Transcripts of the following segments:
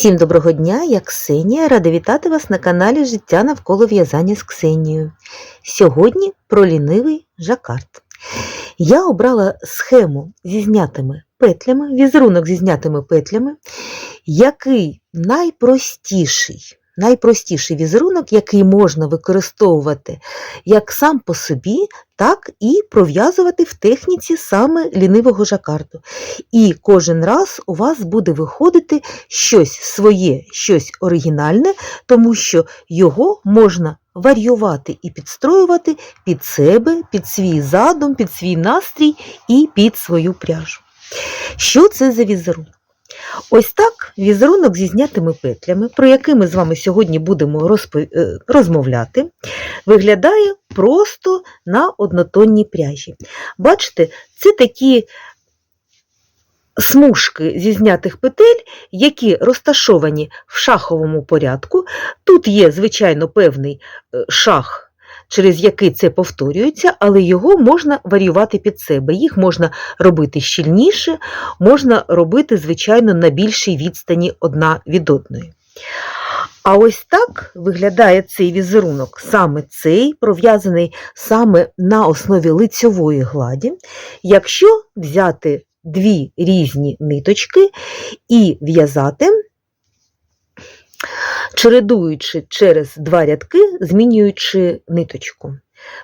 Всім доброго дня, я Ксенія, рада вітати вас на каналі Життя навколо в'язання з Ксенією. Сьогодні про лінивий жакард. Я обрала схему зі знятими петлями, візерунок зі знятими петлями, який найпростіший, найпростіший візерунок, який можна використовувати як сам по собі, так і пров'язувати в техніці саме лінивого жакарду. І кожен раз у вас буде виходити щось своє, щось оригінальне, тому що його можна варіювати і підстроювати під себе, під свій задум, під свій настрій і під свою пряжу. Що це за візерунок? Ось так візерунок зі знятими петлями, про який ми з вами сьогодні будемо е, розмовляти, виглядає просто на однотонній пряжі. Бачите, це такі смужки зі знятих петель, які розташовані в шаховому порядку. Тут є, звичайно, певний е, шах. Через який це повторюється, але його можна варіювати під себе. Їх можна робити щільніше, можна робити, звичайно, на більшій відстані одна від одної. А ось так виглядає цей візерунок, саме цей, пров'язаний саме на основі лицьової гладі. Якщо взяти дві різні ниточки і в'язати, чередуючи через два рядки, змінюючи ниточку.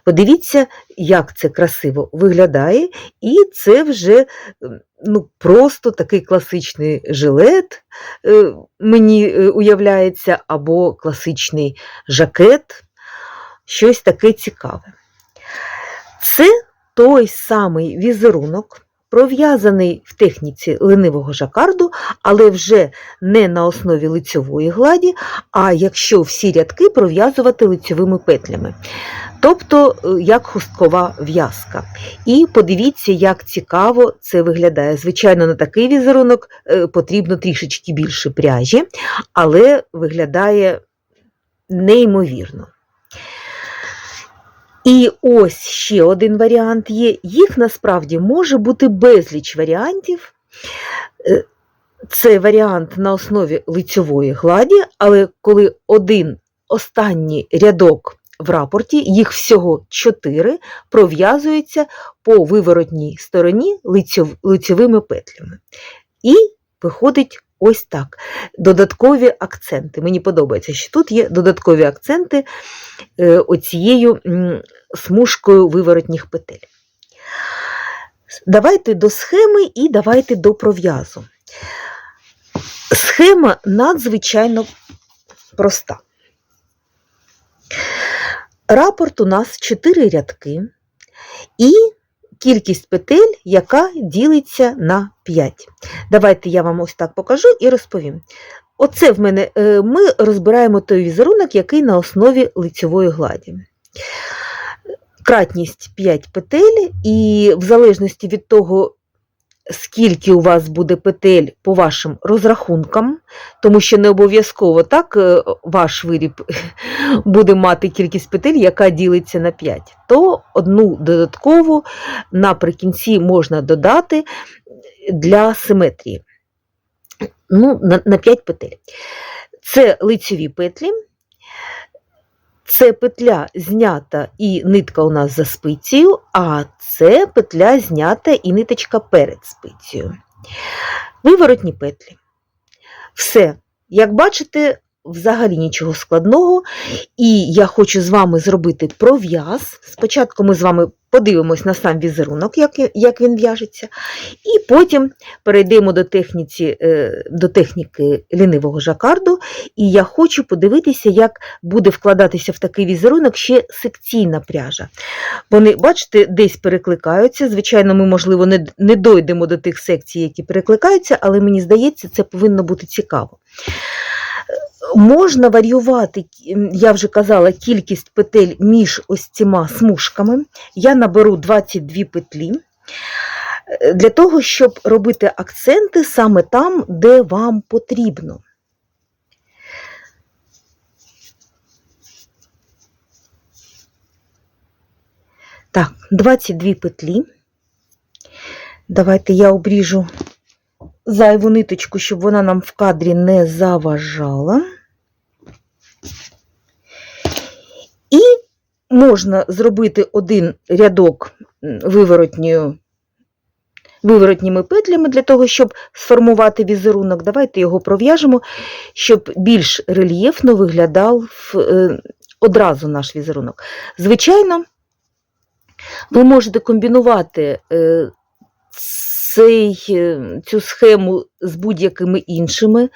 Подивіться, як це красиво виглядає, і це вже ну, просто такий класичний жилет, е, мені е, уявляється, або класичний жакет, щось таке цікаве. Це той самий візерунок, пров'язаний в техніці ленивого жакарду, але вже не на основі лицьової гладі, а якщо всі рядки пров'язувати лицьовими петлями. Тобто е, як хусткова в'язка. І подивіться, як цікаво це виглядає. Звичайно, на такий візерунок е, потрібно трішечки більше пряжі, але виглядає неймовірно. І ось ще один варіант є. Їх насправді може бути безліч варіантів. Е, це варіант на основі лицьової гладі, але коли один останній рядок в рапорті, їх всього чотири, пров'язується по виворотній стороні лицьов, лицьовими петлями. І виходить ось так. Додаткові акценти. Мені подобається, що тут є додаткові акценти е, оцією смужкою виворотніх петель. Давайте до схеми і давайте до пров'язу. Схема надзвичайно проста. Рапорт у нас 4 рядки і кількість петель, яка ділиться на 5. Давайте я вам ось так покажу і розповім. Оце в мене е, ми розбираємо той візерунок, який на основі лицьової гладі. Кратність 5 петель, і в залежності від того, скільки у вас буде петель по вашим розрахункам, тому що не обов'язково так е, ваш виріб буде мати кількість петель, яка ділиться на 5, то одну додаткову наприкінці можна додати для симетрії. Ну, на, на 5 петель. Це лицеві петлі. Це петля знята і нитка у нас за спицею, а це петля знята і ниточка перед спицею. Виворотні петлі. Все. Як бачите, взагалі нічого складного. І я хочу з вами зробити пров'яз. Спочатку ми з вами подивимось на сам візерунок, як як він в'яжеться, і потім перейдемо до техніці, е, до техніки лінивого жакарду. І я хочу подивитися, як буде вкладатися в такий візерунок ще секційна пряжа. Вони, бачите, десь перекликаються. Звичайно, ми, можливо, не, не дойдемо до тих секцій, які перекликаються, але мені здається, це повинно бути цікаво. Можна варіювати, я вже казала, кількість петель між ось цими смужками. Я наберу 22 петлі е, для того, щоб робити акценти саме там, де вам потрібно. Так, 22 петлі. Давайте я обріжу зайву ниточку, щоб вона нам в кадрі не заважала. І можна зробити один рядок виворотньою, виворотніми петлями для того, щоб сформувати візерунок. Давайте його пров'яжемо, щоб більш рельєфно виглядав е, одразу наш візерунок. Звичайно, ви можете комбінувати е, цей, е, цю схему з будь-якими іншими.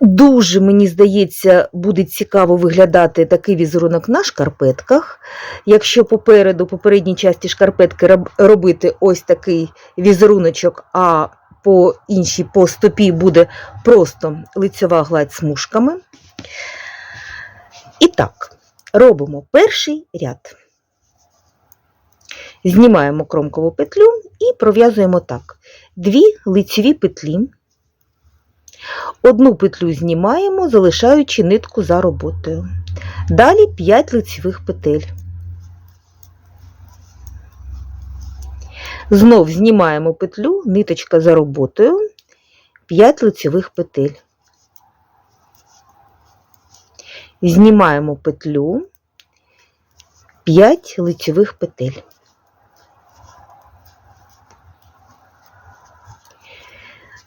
Дуже, мені здається, буде цікаво виглядати такий візерунок на шкарпетках. Якщо попереду, попередній часті шкарпетки робити ось такий візеруночок, а по іншій по стопі буде просто лицьова гладь смужками. І так, робимо перший ряд. Знімаємо кромкову петлю і пров'язуємо так: дві лицеві петлі. Одну петлю знімаємо, залишаючи нитку за роботою. Далі 5 лицевих петель. Знов знімаємо петлю, ниточка за роботою, 5 лицевих петель. Знімаємо петлю, 5 лицевих петель.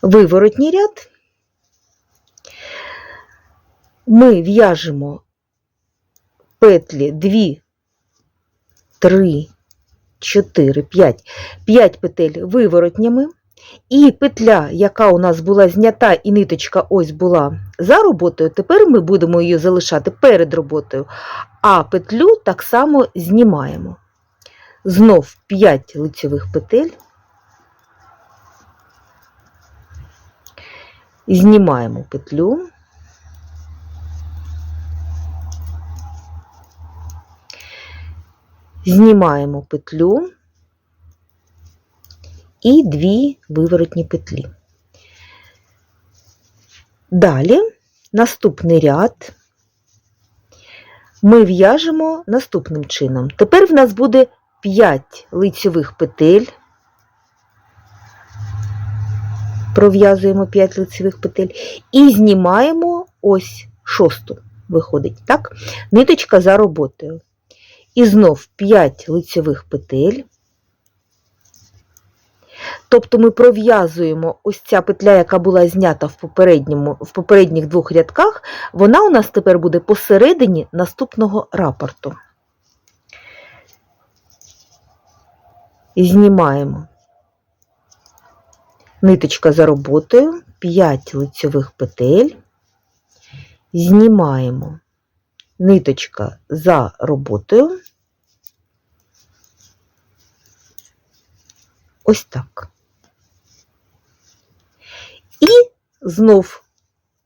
Виворотній ряд ми в'яжемо петлі 2, 3, 4, 5, 5 петель виворотнями, і петля, яка у нас була знята, і ниточка ось була за роботою, тепер ми будемо її залишати перед роботою, а петлю так само знімаємо. Знов 5 лицевих петель. Знімаємо петлю. Знімаємо петлю і дві виворотні петлі. Далі наступний ряд ми в'яжемо наступним чином. Тепер в нас буде 5 лицьових петель. Пров'язуємо 5 лицевих петель і знімаємо ось шосту, виходить, так? Ниточка за роботою. І знов 5 лицевих петель. Тобто ми пров'язуємо ось ця петля, яка була знята в, попередньому, в попередніх двох рядках, вона у нас тепер буде посередині наступного рапорту. Знімаємо ниточка за роботою, 5 лицьових петель, знімаємо ниточка за роботою. Ось так. І знов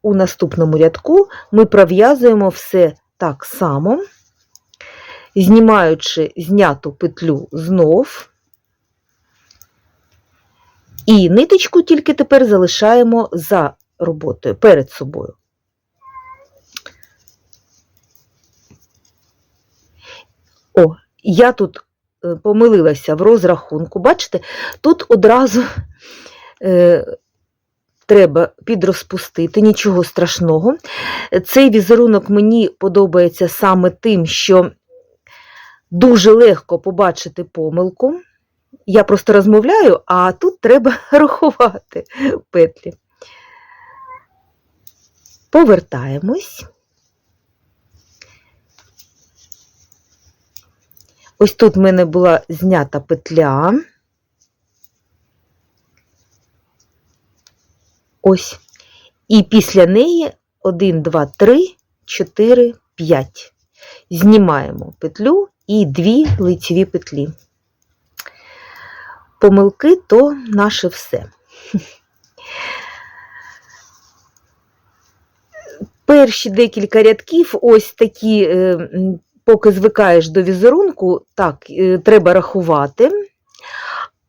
у наступному рядку ми пров'язуємо все так само, знімаючи зняту петлю знов. І ниточку тільки тепер залишаємо за роботою перед собою. О, я тут е, помилилася в розрахунку. Бачите, тут одразу е, треба підрозпустити, нічого страшного. Цей візерунок мені подобається саме тим, що дуже легко побачити помилку. Я просто розмовляю, а тут треба рахувати петлі. Повертаємось. Ось тут в мене була знята петля. Ось. І після неї 1, 2, 3, 4, 5. Знімаємо петлю і дві лицеві петлі. Помилки то наше все. Перші декілька рядків, ось такі, е, поки звикаєш до візерунку, так, е, треба рахувати.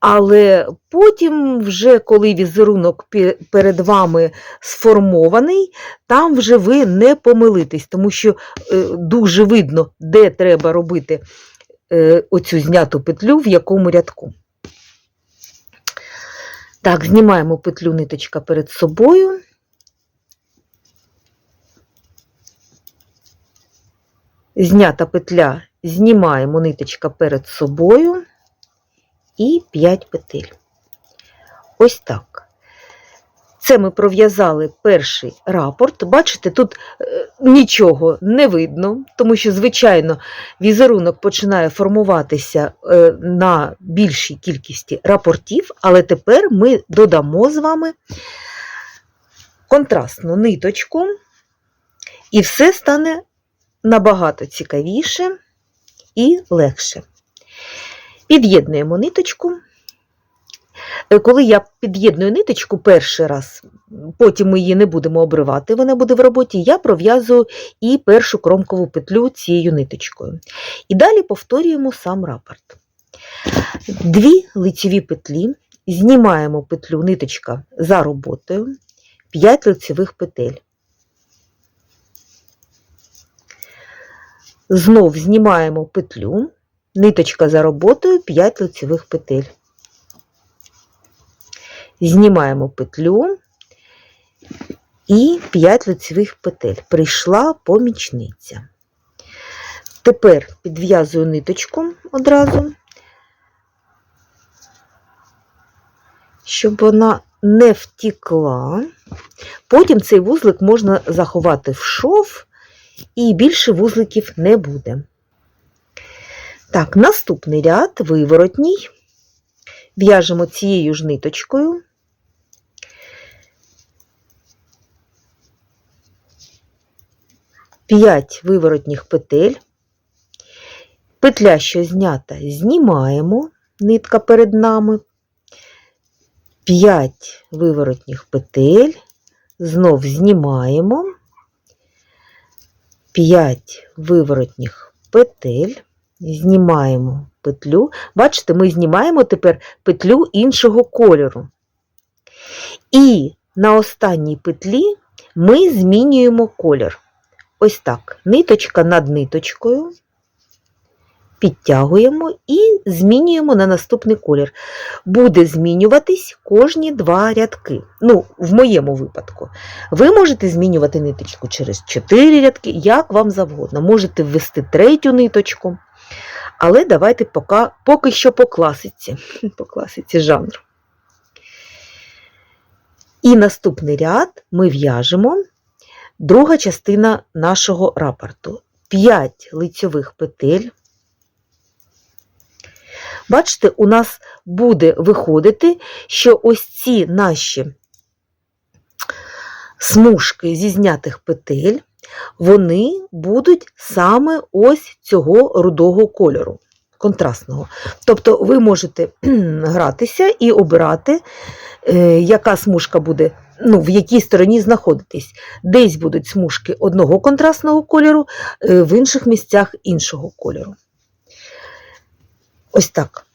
Але потім, вже коли візерунок перед вами сформований, там вже ви не помилитесь, тому що е, дуже видно, де треба робити е, оцю зняту петлю, в якому рядку. Так, знімаємо петлю ниточка перед собою. Знята петля, знімаємо ниточка перед собою і 5 петель. Ось так. Це ми пров'язали перший рапорт. Бачите, тут е, нічого не видно, тому що, звичайно, візерунок починає формуватися е, на більшій кількості рапортів, але тепер ми додамо з вами контрастну ниточку, і все стане набагато цікавіше і легше. Під'єднуємо ниточку. Е, Коли я під'єдную ниточку перший раз, потім ми її не будемо обривати, вона буде в роботі, я пров'язую і першу кромкову петлю цією ниточкою. І далі повторюємо сам рапорт. Дві лицеві петлі, знімаємо петлю ниточка за роботою, 5 лицевих петель. Знов знімаємо петлю, ниточка за роботою, 5 лицевих петель. Знімаємо петлю і 5 лицевих петель. Прийшла помічниця. Тепер підв'язую ниточку одразу, щоб вона не втікла. Потім цей вузлик можна заховати в шов, і більше вузликів не буде. Так, наступний ряд виворотній. В'яжемо цією ж ниточкою. П'ять виворотніх петель. Петля, що знята, знімаємо, нитка перед нами. 5 виворотніх петель, знов знімаємо. 5 виворотніх петель, знімаємо петлю. Бачите, ми знімаємо тепер петлю іншого кольору. І на останній петлі ми змінюємо колір. Ось так, ниточка над ниточкою, підтягуємо і змінюємо на наступний колір. Буде змінюватись кожні два рядки. Ну, в моєму випадку. Ви можете змінювати ниточку через 4 рядки, як вам завгодно. Можете ввести третю ниточку. Але давайте поки, поки що по класиці, по класиці жанру. І наступний ряд ми в'яжемо друга частина нашого рапорту. 5 лицьових петель. Бачите, у нас буде виходити, що ось ці наші смужки зі знятих петель, вони будуть саме ось цього рудого кольору, контрастного. Тобто ви можете гратися і обирати, е, яка смужка буде, ну, в якій стороні знаходитись. Десь будуть смужки одного контрастного кольору, е, в інших місцях іншого кольору. Ось так.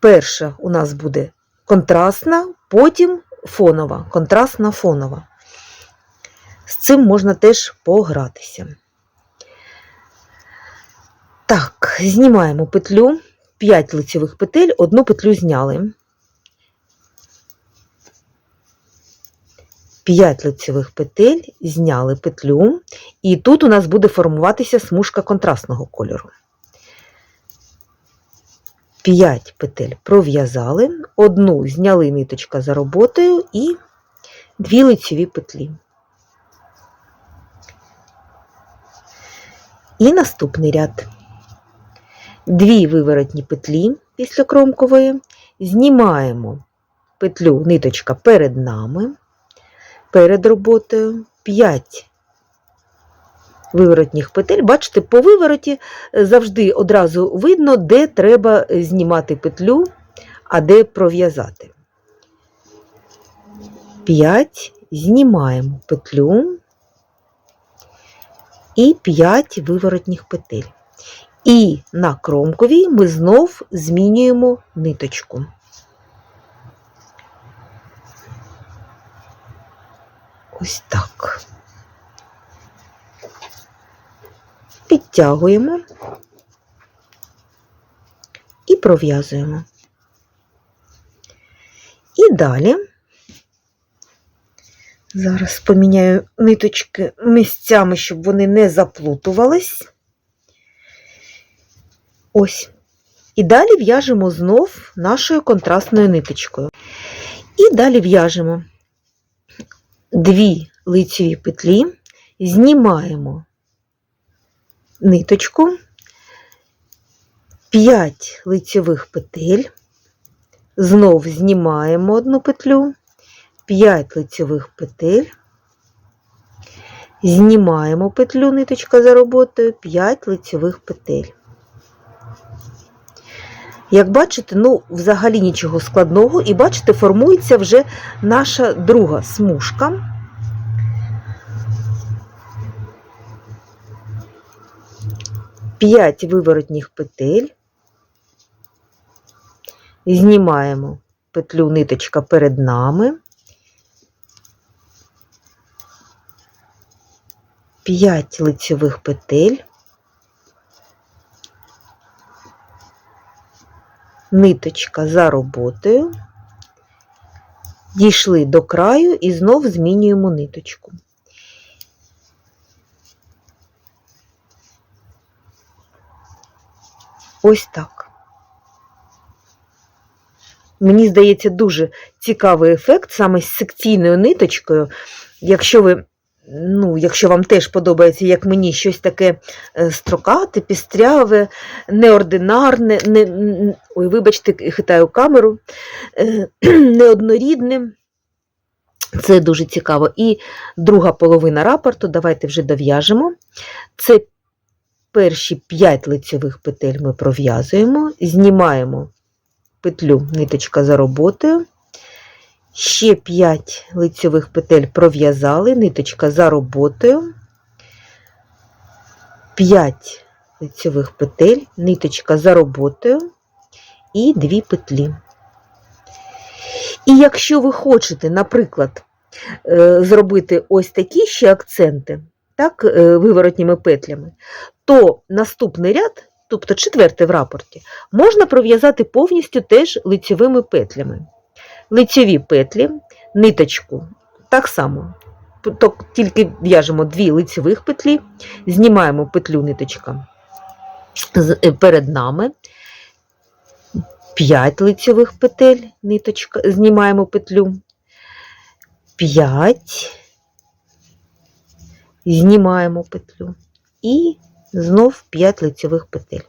Перша у нас буде контрастна, потім фонова, контрастна фонова. З цим можна теж погратися. Так, знімаємо петлю, 5 лицевих петель, одну петлю зняли. 5 лицевих петель, зняли петлю, і тут у нас буде формуватися смужка контрастного кольору. 5 петель пров'язали, одну зняли ниточка за роботою і 2 лицеві петлі. І наступний ряд. Дві виворотні петлі після кромкової, знімаємо петлю ниточка перед нами, перед роботою, 5 виворотніх петель. Бачите, по вивороті завжди одразу видно, де треба знімати петлю, а де пров'язати. 5 знімаємо петлю і 5 виворотніх петель. І на кромковій ми знов змінюємо ниточку. Ось так. Підтягуємо і пров'язуємо. І далі. Зараз поміняю ниточки місцями, щоб вони не заплутувались. Ось. І далі в'яжемо знов нашою контрастною ниточкою. І далі в'яжемо дві лицеві петлі, знімаємо ниточку, 5 лицевих петель, знов знімаємо одну петлю, 5 лицевих петель, знімаємо петлю, ниточка за роботою, 5 лицевих петель. Як бачите, ну, взагалі нічого складного, і бачите, формується вже наша друга смужка. П'ять виворотніх петель. Знімаємо петлю ниточка перед нами. 5 лицевих петель. Ниточка за роботою. Дійшли до краю і знов змінюємо ниточку. Ось так. Мені здається, дуже цікавий ефект саме з секційною ниточкою. Якщо ви, ну, якщо вам теж подобається, як мені, щось таке е, строкате, пістряве, неординарне, не, ой, вибачте, хитаю камеру, е, неоднорідне. Це дуже цікаво. І друга половина рапорту, давайте вже дов'яжемо. Це перші 5 лицьових петель ми пров'язуємо, знімаємо петлю ниточка за роботою. Ще 5 лицьових петель пров'язали, ниточка за роботою. 5 лицьових петель, ниточка за роботою і 2 петлі. І якщо ви хочете, наприклад, е, зробити ось такі ще акценти, так, е, виворотніми петлями, то наступний ряд, тобто четвертий в рапорті, можна пров'язати повністю теж лицьовими петлями. Лицьові петлі, ниточку. Так само, тільки в'яжемо дві лицьових петлі, знімаємо петлю ниточка е, перед нами, 5 лицьових петель, ниточка, знімаємо петлю, 5, знімаємо петлю. І знов 5 лицьових петель.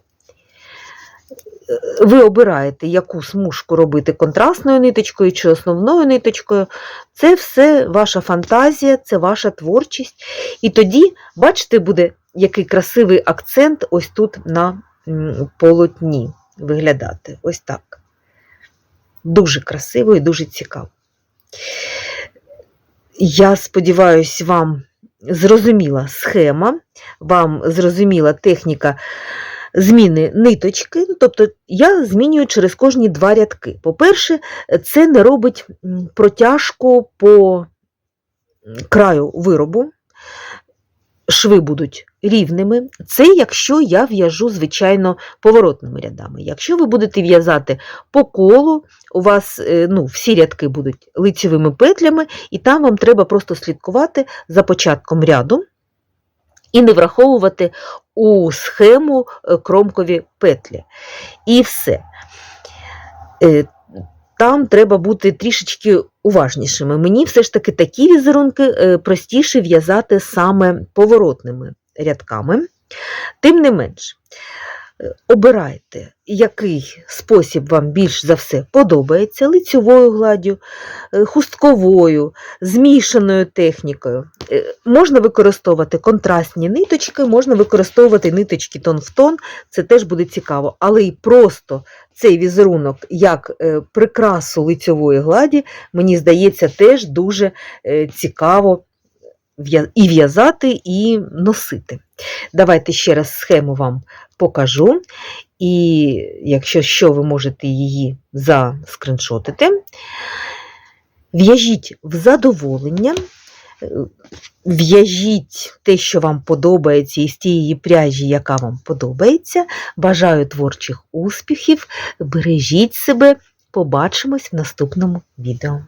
Ви обираєте, яку смужку робити контрастною ниточкою чи основною ниточкою. Це все ваша фантазія, це ваша творчість. І тоді, бачите, буде який красивий акцент ось тут на полотні виглядати. Ось так. Дуже красиво і дуже цікаво. Я сподіваюся, вам зрозуміла схема, вам зрозуміла техніка зміни ниточки. Ну, Тобто я змінюю через кожні два рядки. По-перше, це не робить протяжку по краю виробу. Шви будуть рівними. Це якщо я в'яжу, звичайно, поворотними рядами. Якщо ви будете в'язати по колу, у вас е, ну, всі рядки будуть лицевими петлями, і там вам треба просто слідкувати за початком ряду і не враховувати у схему е, кромкові петлі. І все. Е, Там треба бути трішечки уважнішими. Мені все ж таки такі візерунки е, простіше в'язати саме поворотними рядками. Тим не менш, обирайте, який спосіб вам більш за все подобається: лицьовою гладдю, е, хустковою, змішаною технікою. Е, Можна використовувати контрастні ниточки, можна використовувати ниточки тон в тон, це теж буде цікаво. Але і просто цей візерунок як е, прикрасу лицьової гладі, мені здається, теж дуже цікаво і в'язати, і носити. Давайте ще раз схему вам покажу. І якщо що, ви можете її заскриншотити. В'яжіть в задоволення, в'яжіть те, що вам подобається, із тієї пряжі, яка вам подобається. Бажаю творчих успіхів, бережіть себе, Побачимось в наступному відео.